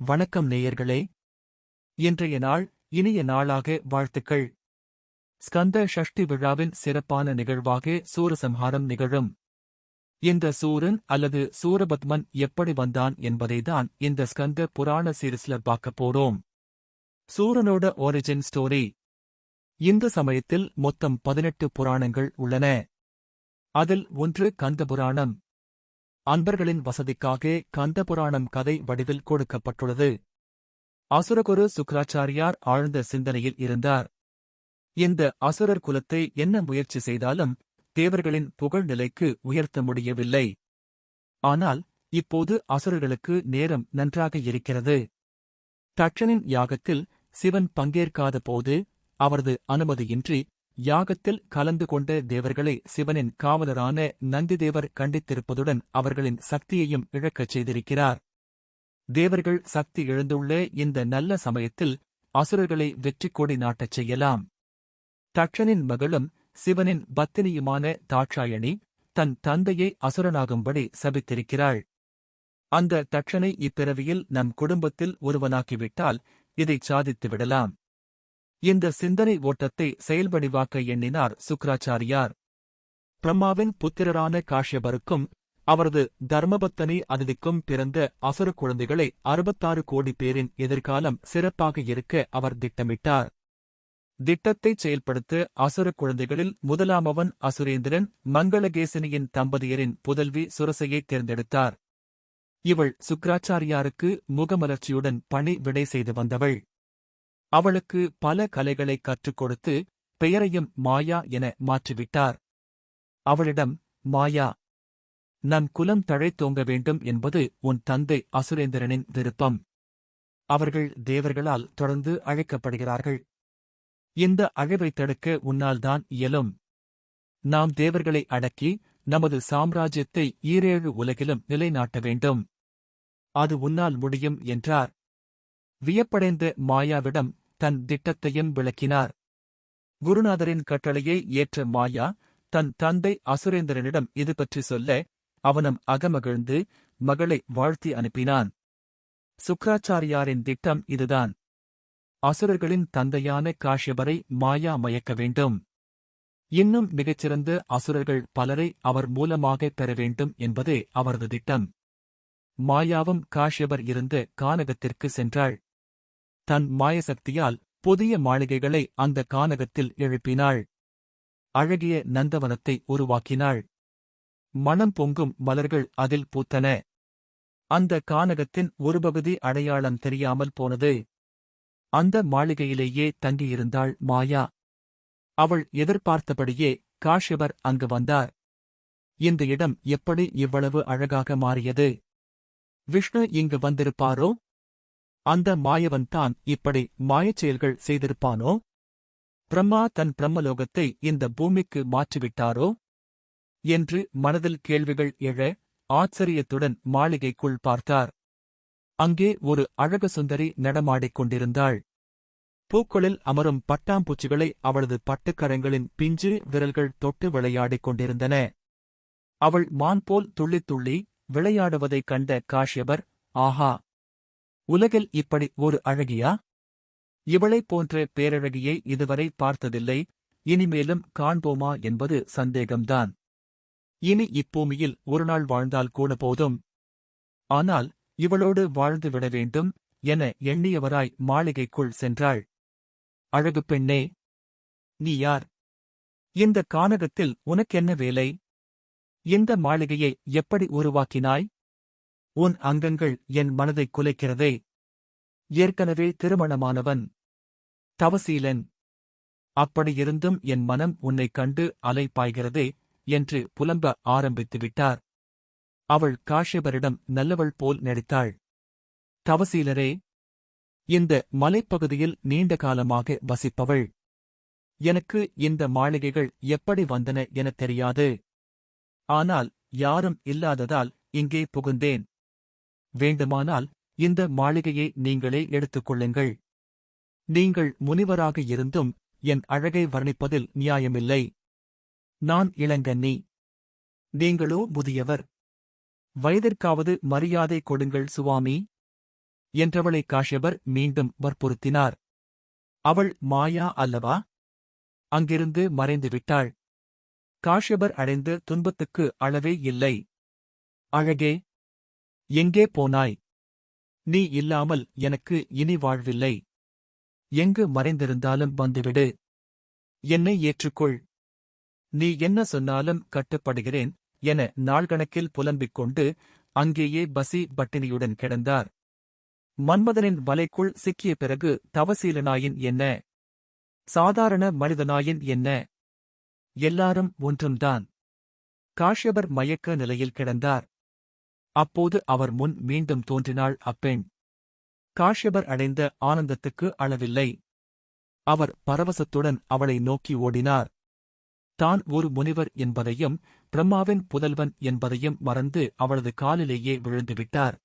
வணக்கம் நேயர்களே. இன்றைய நாள் இனிய நாளாக வாழ்த்துக்கள். ஸ்கந்த ஷஷ்டி விழாவின் சிறப்பான நிகழ்வாக சூரசம்ஹாரம் நிகழும். இந்த சூரன் அல்லது சூரபத்மன் எப்படி வந்தான் என்பதைதான் இந்த ஸ்கந்த புராண சீரிஸ்ல பார்க்க போறோம். சூரனோட ஒரிஜின் ஸ்டோரி இந்த சமயத்தில் மொத்தம் பதினெட்டு புராணங்கள் உள்ளன. அதில் ஒன்று கந்த புராணம் அன்பர்களின் வசதிக்காக கந்தபுராணம் கதை வடிவில் கொடுக்கப்பட்டுள்ளது. அசுரகுரு சுக்ராச்சாரியார் ஆழ்ந்த சிந்தனையில் இருந்தார். இந்த அசுரர் குலத்தை என்ன முயற்சி செய்தாலும் தேவர்களின் புகழ் நிலைக்கு உயர்த்த முடியவில்லை. ஆனால் இப்போது அசுரர்களுக்கு நேரம் நன்றாக இருக்கிறது. தட்சனின் யாகத்தில் சிவன் பங்கேற்காத போது அவரது அனுமதியின்றி யாகத்தில் கலந்து கொண்ட தேவர்களை சிவனின் காவலரான நந்திதேவர் கண்டித்திருப்பதுடன் அவர்களின் சக்தியையும் இழக்கச் செய்திருக்கிறார். தேவர்கள் சக்தி இழந்துள்ள இந்த நல்ல சமயத்தில் அசுரர்களை வெற்றி கொடி நாட்டச் செய்யலாம். தட்சனின் மகளும் சிவனின் பத்தினியுமான தாட்சாயணி தன் தந்தையை அசுரனாகும்படி சபித்திருக்கிறாள். அந்த தட்சனை இப்பிறவியில் நம் குடும்பத்தில் ஒருவனாக்கிவிட்டால் இதைச் சாதித்து விடலாம் இந்த சிந்தனை ஓட்டத்தை செயல்வடிவாக்க எண்ணினார் சுக்ராச்சாரியார் பிரம்மாவின் புத்திரரான காஷ்யபருக்கும் அவரது தர்மபத்தனி அதிதிக்கும் பிறந்த அசுர குழந்தைகளை அறுபத்தாறு கோடி பேரின் எதிர்காலம் சிறப்பாக இருக்க அவர் திட்டமிட்டார். திட்டத்தைச் செயல்படுத்த அசுர குழந்தைகளில் முதலாமவன் அசுரேந்திரன் மங்களகேசினியின் தம்பதியரின் புதல்வி சுரசையை தேர்ந்தெடுத்தார். இவள் சுக்ராச்சாரியாருக்கு முகமலர்ச்சியுடன் பணி விடை செய்து வந்தவள். அவளுக்கு பல கலைகளைக் கற்றுக் கொடுத்து பெயரையும் மாயா என மாற்றிவிட்டார். அவளிடம் மாயா நம் குலம் தழைத்தோங்க வேண்டும் என்பது உன் தந்தை அசுரேந்திரனின் விருப்பம். அவர்கள் தேவர்களால் தொடர்ந்து அழைக்கப்படுகிறார்கள். இந்த அழைவைத் தடுக்க உன்னால்தான் இயலும். நாம் தேவர்களை அடக்கி நமது சாம்ராஜ்யத்தை ஈரேழு உலகிலும் நிலைநாட்ட வேண்டும். அது உன்னால் முடியும் என்றார். வியப்படைந்த மாயாவிடம் தன் திட்டத்தையும் விளக்கினார். குருநாதரின் கட்டளையை ஏற்ற மாயா தன் தந்தை அசுரேந்திரனிடம் இது பற்றி சொல்ல அவனும் அகமகிழ்ந்து மகளை வாழ்த்தி அனுப்பினான். சுக்ராச்சாரியாரின் திட்டம் இதுதான். அசுரர்களின் தந்தையான காஷ்யபரை மாயா மயக்க வேண்டும். இன்னும் மிகச்சிறந்த அசுரர்கள் பலரை அவர் மூலமாக பெற வேண்டும் என்பதே அவரது திட்டம். மாயாவும் காஷ்யபர் இருந்த கானகத்திற்கு சென்றாள். தன் மாயசக்தியால் புதிய மாளிகைகளை அந்த கானகத்தில் எழுப்பினாள். அழகிய நந்தவனத்தை உருவாக்கினாள். மணம் பொங்கும் மலர்கள் அதில் பூத்தன. அந்த கானகத்தின் ஒரு பகுதி அடையாளம் தெரியாமல் போனது. அந்த மாளிகையிலேயே தங்கியிருந்தாள் மாயா. அவள் எதிர்பார்த்தபடியே காஷ்யபர் அங்கு வந்தார். இந்த இடம் எப்படி இவ்வளவு அழகாக மாறியது? விஷ்ணு இங்கு வந்திருப்பாரோ? அந்த மாயவன்தான் இப்படி மாயச் செயல்கள் செய்திருப்பானோ? பிரம்மா தன் பிரம்மலோகத்தை இந்த பூமிக்கு மாற்றிவிட்டாரோ? என்று மனதில் கேள்விகள் எழ ஆச்சரியத்துடன் மாளிகைக்குள் பார்த்தார். அங்கே ஒரு அழக சுந்தரி நடமாடிக் கொண்டிருந்தாள். பூக்களில் அமரும் பட்டாம்பூச்சிகளை அவளது பட்டுக்கரங்களின் பிஞ்சு விரல்கள் தொட்டு விளையாடிக் கொண்டிருந்தன. அவள் மான் போல் துள்ளித் துள்ளி விளையாடுவதைக் கண்ட காஷ்யபர் ஆஹா! உலகில் இப்படி ஒரு அழகியா? இவளைப் போன்ற பேரழகியை இதுவரை பார்த்ததில்லை இனிமேலும் காண்போமா என்பது சந்தேகம்தான். இனி இப்பூமியில் ஒருநாள் வாழ்ந்தால் கூட போதும். ஆனால் இவளோடு வாழ்ந்து விட வேண்டும் என எண்ணியவராய் மாளிகைக்குள் சென்றாள். அழகு பெண்ணே நீ யார்? இந்த கானகத்தில் உனக்கென்ன வேலை? இந்த மாளிகையை எப்படி உருவாக்கினாய்? உன் அங்கங்கள் என் மனதைக் குலைக்கிறதே. ஏற்கனவே திருமணமானவன். தவசீலன். அப்படியிருந்தும் என் மனம் உன்னைக் கண்டு அலைப்பாய்கிறதே என்று புலம்ப ஆரம்பித்துவிட்டார் அவள் காஷ்யபரிடம் நல்லவள் போல் நடித்தாள். தவசீலரே இந்த மலைப்பகுதியில் நீண்ட காலமாக வசிப்பவள். எனக்கு இந்த மாளிகைகள் எப்படி வந்தன எனத் தெரியாது. ஆனால் யாரும் இல்லாததால் இங்கே புகுந்தேன். வேண்டுமானால் இந்த மாளிகையை நீங்களே எடுத்துக்கொள்ளுங்கள். நீங்கள் முனிவராக இருந்தும் என் அழகை வர்ணிப்பதில் நியாயமில்லை. நான் இளங்கன்னி நீங்களோ முதியவர். வயதிற்காவது மரியாதை கொடுங்கள் சுவாமி. என்றவளை காஷ்யபர் மீண்டும் வற்புறுத்தினார். அவள் மாயா அல்லவா? அங்கிருந்து மறைந்து விட்டாள். காஷ்யபர் அடைந்த துன்பத்துக்கு அளவே இல்லை. அழகே எங்கே போனாய்? நீ இல்லாமல் எனக்கு இனி வாழ்வில்லை. எங்கு மறைந்திருந்தாலும் வந்துவிடு. என்னை ஏற்றுக்கொள். நீ என்ன சொன்னாலும் கட்டுப்படுகிறேன் என நாள்கணக்கில் புலம்பிக் கொண்டு அங்கேயே பசி பட்டினியுடன் கிடந்தார். மன்மதனின் வலைக்குள் சிக்கிய பிறகு தவசீலனாயின் என்ன? சாதாரண மனிதனாயின் என்ன? எல்லாரும் ஒன்றும்தான். காஷ்யபர் மயக்க நிலையில் கிடந்தார். அப்போது அவர் முன் மீண்டும் தோன்றினாள் அப்பெண். காஷ்யபர் அடைந்த ஆனந்தத்துக்கு அளவில்லை. அவர் பரவசத்துடன் அவளை நோக்கி ஓடினார். தான் ஒரு முனிவர் என்பதையும் பிரம்மாவின் புதல்வன் என்பதையும் மறந்து அவளது காலிலேயே விழுந்துவிட்டார்.